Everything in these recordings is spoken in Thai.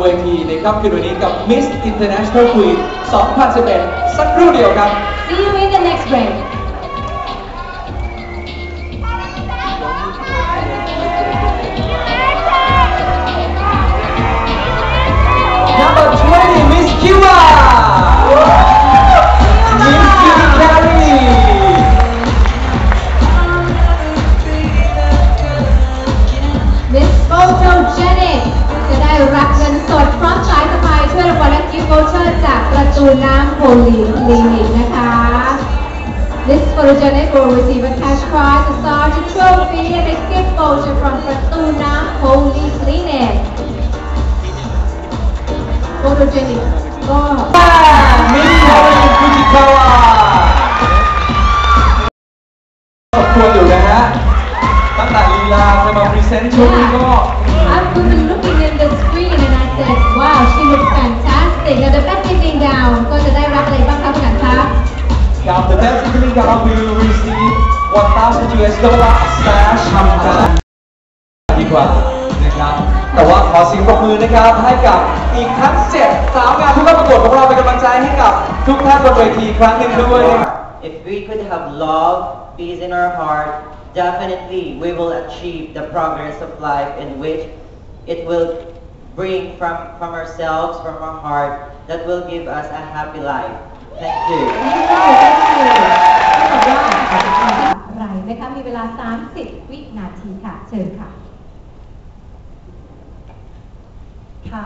เวทีในค่ำคืนวันนี้กับ Miss International Queen 2011 สักครู่เดียวครับ See you in the next break. ตูน้ำโพลีคลินิกนะคะ Miss Photogenic will receive a cash prize, a sergeant trophy, and a gift voucher from ประตูน้ำโพลีคลินิก Photogenic ก็ Miss Carey Fujikawa ขอบคุณอยู่นะฮะตั้งแต่ลีลาจะมาพรีเซนต์ชุดนี้ก็ best evening gown will receive 1,000 US dollar slash ทำกันดีกว่านะครับ แต่ว่าขอเสียงปรบมือนะครับ ให้กับอีกทั้งเจ็ดสาวงามผู้เข้าประกวดของเราเป็นกำลังใจให้กับทุกท่านบนเวทีอีกครั้งหนึ่งด้วยนะครับ If we could have love, peace in our heart, definitely we will achieve the progress of life in which it will bring from, from ourselves, from our heart, that will give us a happy life. Thank you. ค่ะ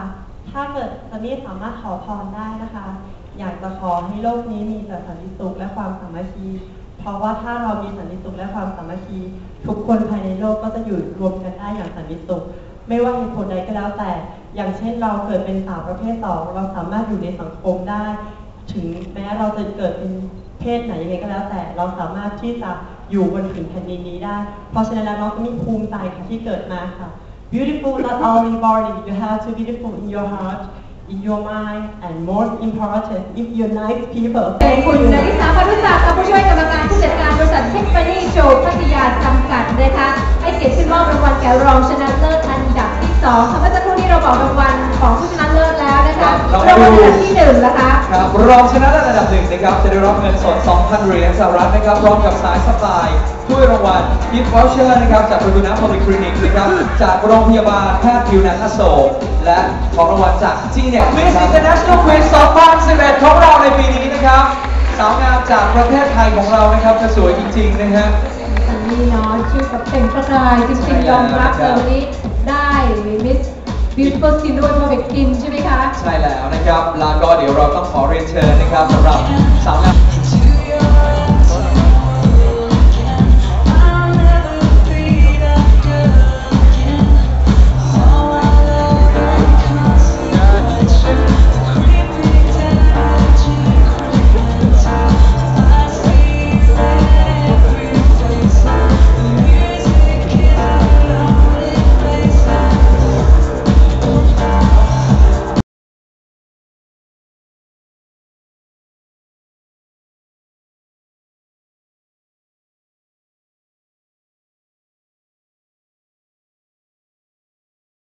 ถ้าเกิดซันนี่สามารถขอพรได้นะคะ อยากจะขอให้โลกนี้มีแต่สันติสุขและความสามัคคี เพราะว่าถ้าเรามีสันติสุขและความสามัคคี ทุกคนภายในโลกก็จะอยู่รวมกันได้อย่างสันติสุข ไม่ว่าเหตุผลใดก็แล้วแต่ อย่างเช่นเราเกิดเป็นสาวประเภทสองเราสามารถอยู่ในสังคมได้ ถึงแม้เราจะเกิดเป็นเพศไหนยังไงก็แล้วแต่เราสามารถที่จะอยู่บนผืนแผ่นดินนี้ได้ เพราะฉะนั้นแล้วน้องก็มีภูมิใจค่ะที่เกิดมาค่ะ Beautiful not only body, you have to be beautiful in your heart, in your mind, and most important, if you're nice people. เป็นคุณนริสาพันธุศักดิ์ค่ะผู้ช่วยกรรมการผู้จัดการบริษัทเทคฟานี่โช างวัลอันดับที่หนึ่งนะคะ ครับรองชนะเลิศอันดับหนึ่งนะครับ จะได้รับเงินสด 2,000 เหรียญสหรัฐนะครับ พร้อมกับสายสปายถ้วยรางวัลกิฟต์วอเชอร์นะครับ จากประตูน้ำโพลิคลินิกนะครับ จากโรงพยาบาลแพทย์ผิวหนังอโศกและของรางวัลจากจีเน็ต Miss International Queen 2011ของเราในปีนี้นะครับ สาวงามจากประเทศไทยของเรานะครับจะสวยจริงๆนะฮะ อันนี้เนาะชื่อกับเป็นประกายจริงๆยอมรับเลยวันนี้ได้มิส Beautiful Skin ด้วยมาเฟกตินใช่ไหมคะ ใช่แล้วนะครับ แล้วก็เดี๋ยวเราต้องขอเรียนเชิญนะครับสำหรับสาวงาม